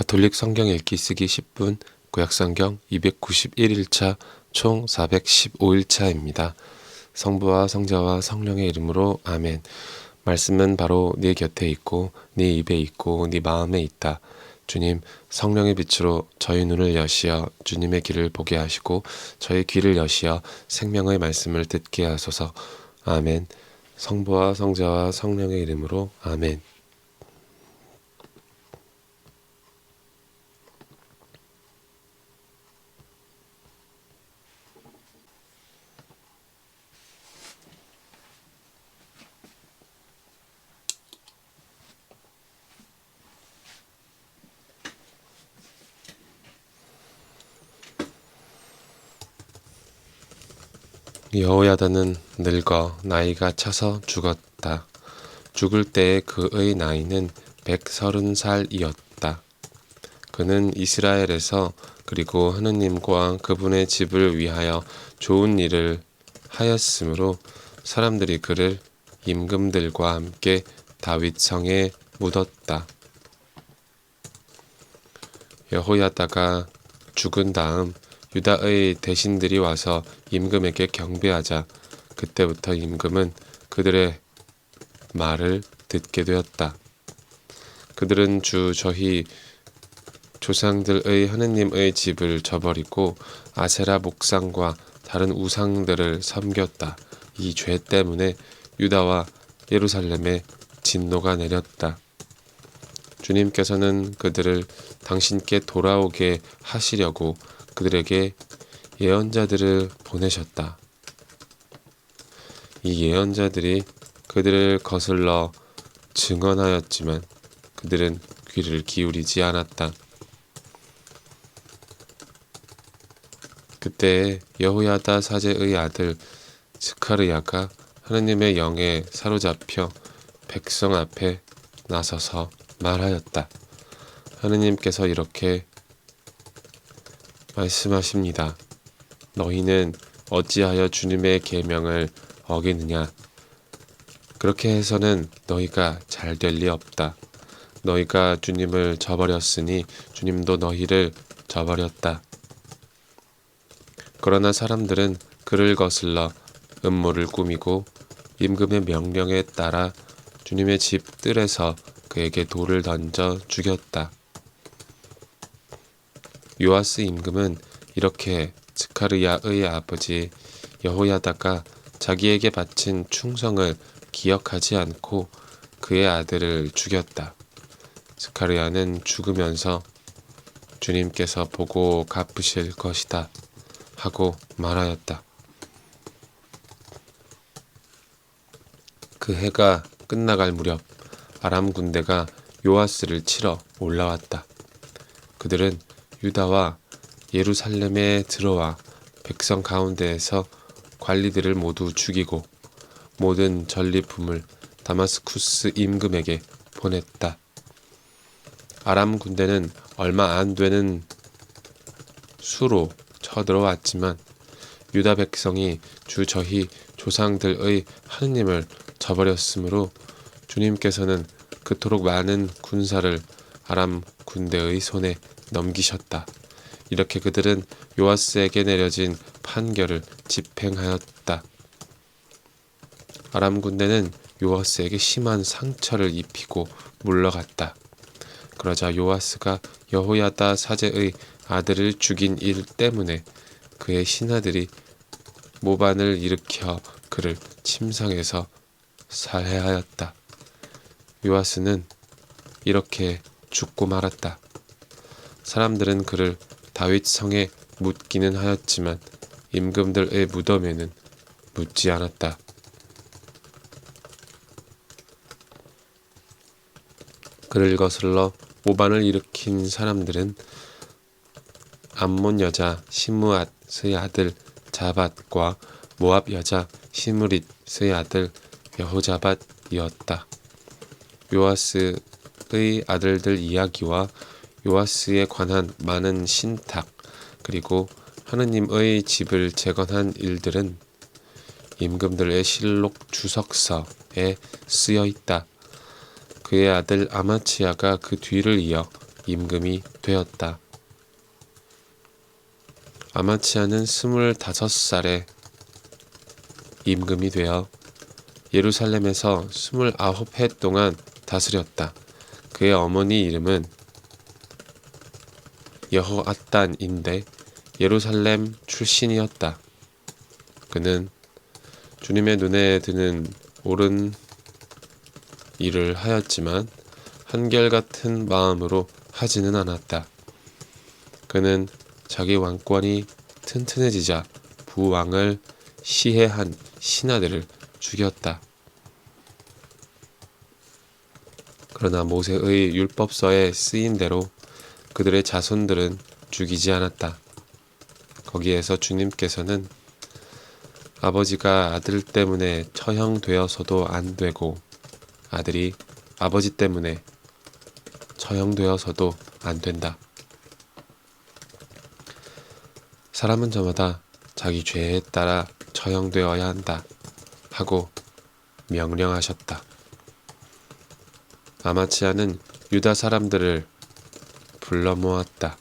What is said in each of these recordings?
가톨릭 성경 읽기 쓰기 10분 구약성경 291일차 총 415일차입니다. 성부와 성자와 성령의 이름으로 아멘. 말씀은 바로 네 곁에 있고 네 입에 있고 네 마음에 있다. 주님 성령의 빛으로 저희 눈을 여시어 주님의 길을 보게 하시고 저희 귀를 여시어 생명의 말씀을 듣게 하소서. 아멘. 성부와 성자와 성령의 이름으로 아멘. 여호야다는 늙어 나이가 차서 죽었다. 죽을 때의 그의 나이는 백서른 살이었다. 그는 이스라엘에서 그리고 하느님과 그분의 집을 위하여 좋은 일을 하였으므로 사람들이 그를 임금들과 함께 다윗 성에 묻었다. 여호야다가 죽은 다음 유다의 대신들이 와서 임금에게 경배하자 그때부터 임금은 그들의 말을 듣게 되었다. 그들은 주 저희 조상들의 하느님의 집을 저버리고 아세라 목상과 다른 우상들을 섬겼다. 이 죄 때문에 유다와 예루살렘에 진노가 내렸다. 주님께서는 그들을 당신께 돌아오게 하시려고 그들에게 예언자들을 보내셨다. 이 예언자들이 그들을 거슬러 증언하였지만 그들은 귀를 기울이지 않았다. 그때 여호야다 사제의 아들 스카르야가 하느님의 영에 사로잡혀 백성 앞에 나서서 말하였다. 하느님께서 이렇게 말씀하십니다. 너희는 어찌하여 주님의 계명을 어기느냐? 그렇게 해서는 너희가 잘 될 리 없다. 너희가 주님을 저버렸으니 주님도 너희를 저버렸다. 그러나 사람들은 그를 거슬러 음모를 꾸미고 임금의 명령에 따라 주님의 집 뜰에서 그에게 돌을 던져 죽였다. 요아스 임금은 이렇게 스카르야의 아버지 여호야다가 자기에게 바친 충성을 기억하지 않고 그의 아들을 죽였다. 스카르야는 죽으면서 주님께서 보고 갚으실 것이다 하고 말하였다. 그 해가 끝나갈 무렵 아람 군대가 요아스를 치러 올라왔다. 그들은 유다와 예루살렘에 들어와 백성 가운데에서 관리들을 모두 죽이고 모든 전리품을 다마스쿠스 임금에게 보냈다. 아람 군대는 얼마 안 되는 수로 쳐들어왔지만 유다 백성이 주 저희 조상들의 하느님을 저버렸으므로 주님께서는 그토록 많은 군사를 아람 군대의 손에 넘기셨다. 이렇게 그들은 요아스에게 내려진 판결을 집행하였다. 아람 군대는 요아스에게 심한 상처를 입히고 물러갔다. 그러자 요아스가 여호야다 사제의 아들을 죽인 일 때문에 그의 신하들이 모반을 일으켜 그를 침상에서 살해하였다. 요아스는 이렇게 죽고 말았다. 사람들은 그를 다윗 성에 묻기는 하였지만 임금들의 무덤에는 묻지 않았다. 그를 거슬러 모반을 일으킨 사람들은 암몬 여자 시므앗의 아들 자밧과 모압 여자 시므릿의 아들 여호자밧이었다. 요아스 의 아들들 이야기와 요아스에 관한 많은 신탁 그리고 하느님의 집을 재건한 일들은 임금들의 실록 주석서에 쓰여 있다. 그의 아들 아마치아가 그 뒤를 이어 임금이 되었다. 아마치아는 스물다섯 살에 임금이 되어 예루살렘에서 스물아홉 해 동안 다스렸다. 그의 어머니 이름은 여호앗단인데 예루살렘 출신이었다. 그는 주님의 눈에 드는 옳은 일을 하였지만 한결같은 마음으로 하지는 않았다. 그는 자기 왕권이 튼튼해지자 부왕을 시해한 신하들을 죽였다. 그러나 모세의 율법서에 쓰인 대로 그들의 자손들은 죽이지 않았다. 거기에서 주님께서는 아버지가 아들 때문에 처형되어서도 안 되고 아들이 아버지 때문에 처형되어서도 안 된다. 사람은 저마다 자기 죄에 따라 처형되어야 한다 하고 명령하셨다. 아마치아는 유다 사람들을 불러 모았다.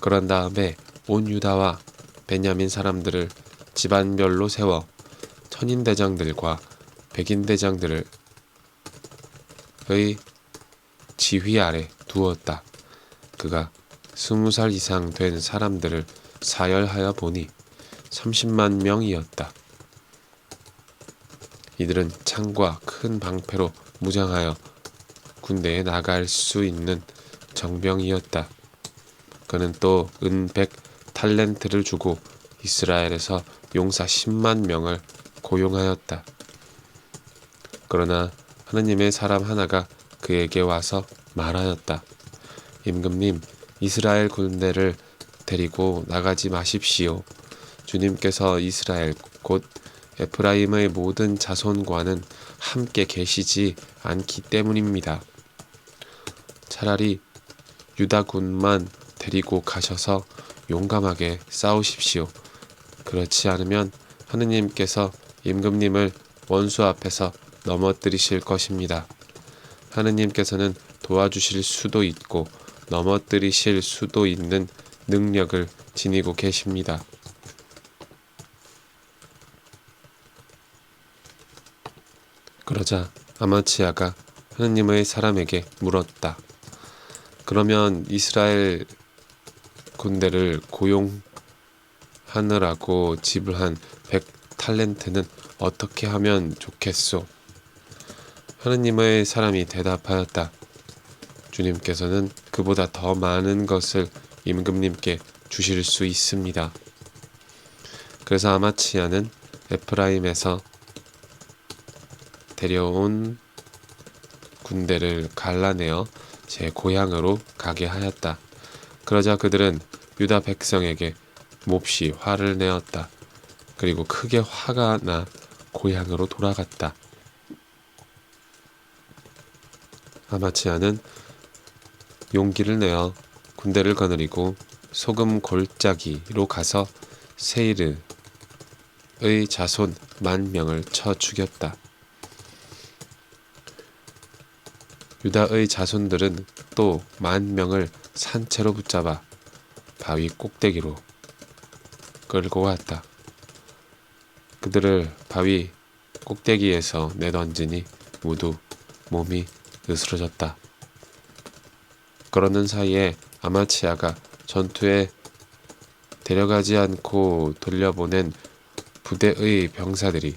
그런 다음에 온 유다와 베냐민 사람들을 집안별로 세워 천인 대장들과 백인 대장들을 의 지휘 아래 두었다. 그가 스무 살 이상 된 사람들을 사열하여 보니 30만 명이었다. 이들은 창과 큰 방패로 무장하여 군대에 나갈 수 있는 정병이었다. 그는 또 은백 탈렌트를 주고 이스라엘에서 용사 10만 명을 고용하였다. 그러나 하느님의 사람 하나가 그에게 와서 말하였다. 임금님, 이스라엘 군대를 데리고 나가지 마십시오. 주님께서 이스라엘 곧 에프라임의 모든 자손과는 함께 계시지 않기 때문입니다. 차라리 유다군만 데리고 가셔서 용감하게 싸우십시오. 그렇지 않으면 하느님께서 임금님을 원수 앞에서 넘어뜨리실 것입니다. 하느님께서는 도와주실 수도 있고 넘어뜨리실 수도 있는 능력을 지니고 계십니다. 그러자 아마치아가 하느님의 사람에게 물었다. 그러면 이스라엘 군대를 고용하느라고 지불한 백 탈렌트는 어떻게 하면 좋겠소? 하느님의 사람이 대답하였다. 주님께서는 그보다 더 많은 것을 임금님께 주실 수 있습니다. 그래서 아마치아는 에프라임에서 데려온 군대를 갈라내어 제 고향으로 가게 하였다. 그러자 그들은 유다 백성에게 몹시 화를 내었다. 그리고 크게 화가 나 고향으로 돌아갔다. 아마치아는 용기를 내어 군대를 거느리고 소금 골짜기로 가서 세이르의 자손 만 명을 쳐 죽였다. 유다의 자손들은 또 만 명을 산채로 붙잡아 바위 꼭대기로 끌고 갔다. 그들을 바위 꼭대기에서 내던지니 모두 몸이 으스러졌다. 그러는 사이에 아마치아가 전투에 데려가지 않고 돌려보낸 부대의 병사들이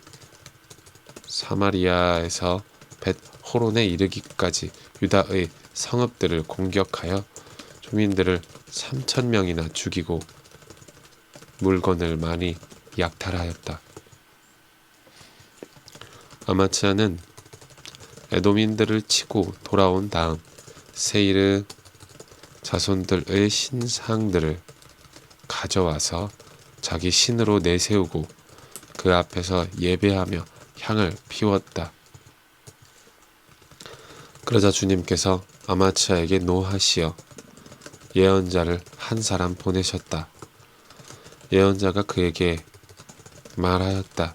사마리아에서 벳 호론에 이르기까지 유다의 성읍들을 공격하여 주민들을 3천 명이나 죽이고 물건을 많이 약탈하였다. 아마치아는 에도민들을 치고 돌아온 다음 세이르 자손들의 신상들을 가져와서 자기 신으로 내세우고 그 앞에서 예배하며 향을 피웠다. 그러자 주님께서 아마치아에게 노하시어 예언자를 한 사람 보내셨다. 예언자가 그에게 말하였다.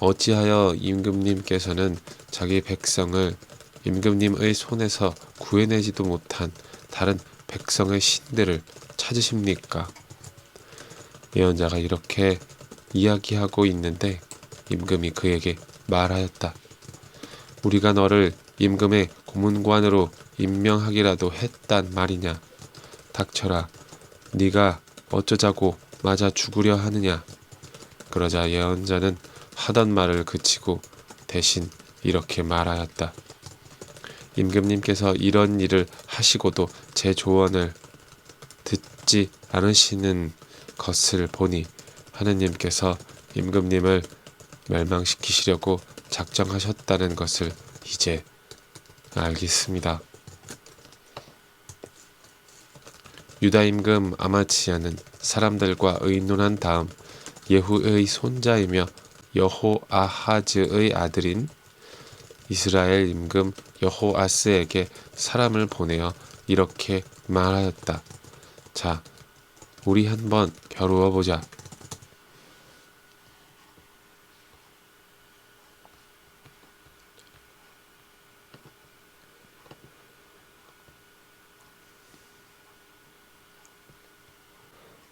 어찌하여 임금님께서는 자기 백성을 임금님의 손에서 구해내지도 못한 다른 백성의 신들을 찾으십니까? 예언자가 이렇게 이야기하고 있는데 임금이 그에게 말하였다. 우리가 너를 임금의 고문관으로 임명하기라도 했단 말이냐? 닥쳐라. 네가 어쩌자고 맞아 죽으려 하느냐? 그러자 예언자는 하던 말을 그치고 대신 이렇게 말하였다. 임금님께서 이런 일을 하시고도 제 조언을 듣지 않으시는 것을 보니 하느님께서 임금님을 멸망시키시려고 작정하셨다는 것을 이제 알겠습니다. 유다 임금 아마치아는 사람들과 의논한 다음 예후의 손자이며 여호아하즈의 아들인 이스라엘 임금 여호아스에게 사람을 보내어 이렇게 말하였다. 자, 우리 한번 겨루어 보자.